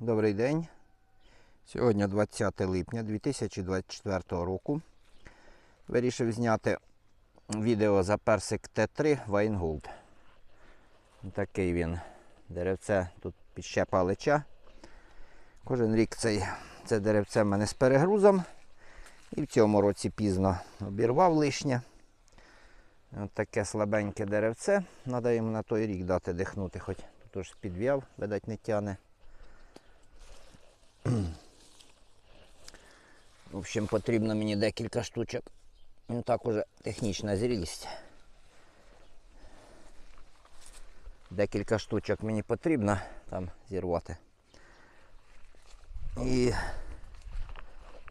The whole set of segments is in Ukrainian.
Добрий день. Сьогодні 20 липня 2024 року. Вирішив зняти відео за персик Т3 Вайнголд. Такий він. Деревце тут підще палича. Кожен рік цей, це деревце в мене з перегрузом. І в цьому році пізно обірвав лишнє. От таке слабеньке деревце. Треба йому на той рік дати дихнути, хоч тут ж підв'яв, видать, не тяне. В общем, потрібно мені декілька штучок. Ну так уже технічна зрілість. Декілька штучок мені потрібно там зірвати. І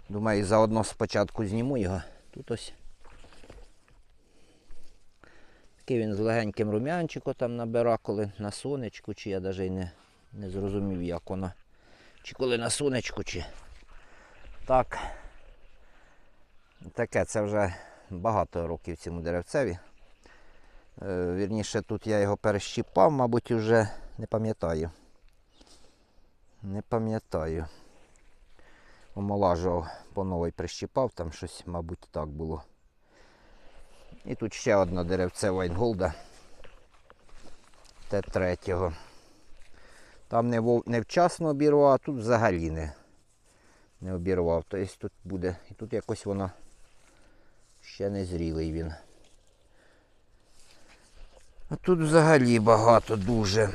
думаю, заодно спочатку зніму його. Тут ось. Такий він з легеньким рум'янчиком там набира, коли на сонечку, чи я навіть не, не зрозумів, як воно. Чи коли на сонечку, чи так. Таке це вже багато років цьому деревцеві. Е, Вірніше, тут я його перещіпав, мабуть, вже не пам'ятаю. Не пам'ятаю. Омолажував по новій прищіпав, там щось, мабуть, так було. І тут ще одне деревце Вайнголда. Т3. Там не невчасно обірвав, а тут взагалі не, не обірвав. Тобто тут буде. І тут якось воно ще не зрілий він. А тут взагалі багато дуже.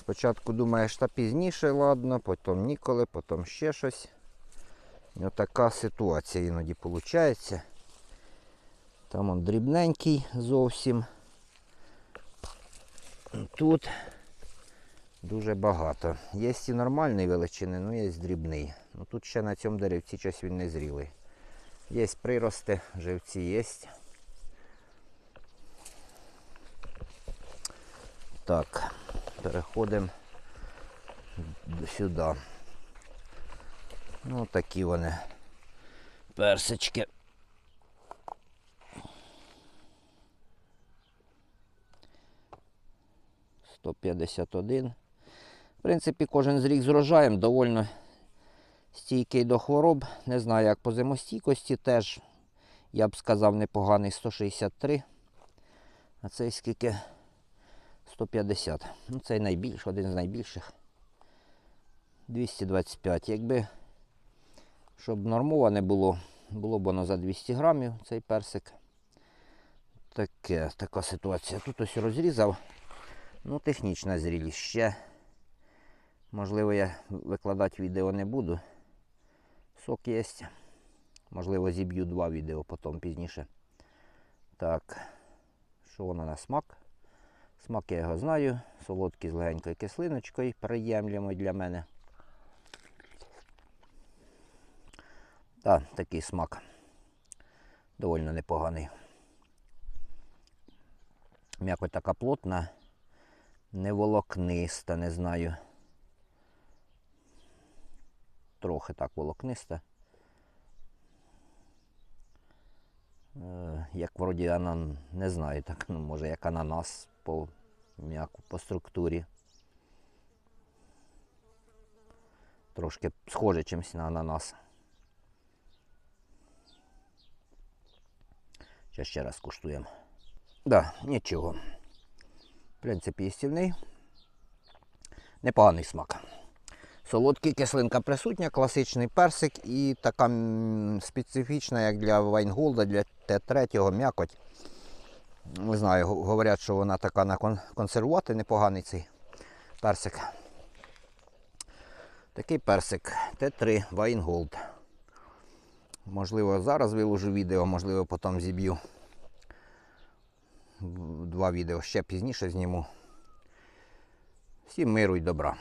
Спочатку думаєш, та пізніше, ладно, потім ніколи, потім ще щось. І отака ситуація іноді виходить. Там он дрібненький зовсім. Тут дуже багато. Є і нормальної величини, ну є дрібний. Ну тут ще на цьому деревці щось він не зрілий. Є прирости, живці є. Так, переходимо сюди. Ну такі вони персички. Сто п'ятдесят один. В принципі, кожен з рік з урожаєм довольно стійкий до хвороб. Не знаю, як по зимостійкості теж, я б сказав, непоганий 163. А цей скільки 150. Ну, цей найбільший, один з найбільших. 225. Якби щоб нормоване було, було б воно за 200 грамів цей персик. Таке, така ситуація. Тут ось розрізав. Ну, технічна зрілість ще. Можливо, я викладати відео не буду. Сок є. Можливо, зіб'ю два відео потім пізніше. Так, що воно на смак? Смак я його знаю. Солодкий з легенькою кислиночкою, приємлемо для мене. Так, такий смак. Доволі непоганий. М'якоть така плотна, не волокниста, не знаю. Трохи так волокниста. Е, Як вроді анан, не знаю, так, ну, може як ананас по м'яку, по структурі. Трошки схоже чимось на ананас. Ще раз куштуємо. Да, нічого. В принципі, їстівний. Непоганий смак. Солодкий кислинка присутня, класичний персик і така специфічна, як для Вайнголда, для Т3 м'якоть. Не знаю, говорять, що вона така на консервувати непоганий цей персик. Такий персик Т3 Вайнголд. Можливо, зараз виложу відео, можливо, потім зіб'ю. Два відео ще пізніше зніму. Всім миру і добра.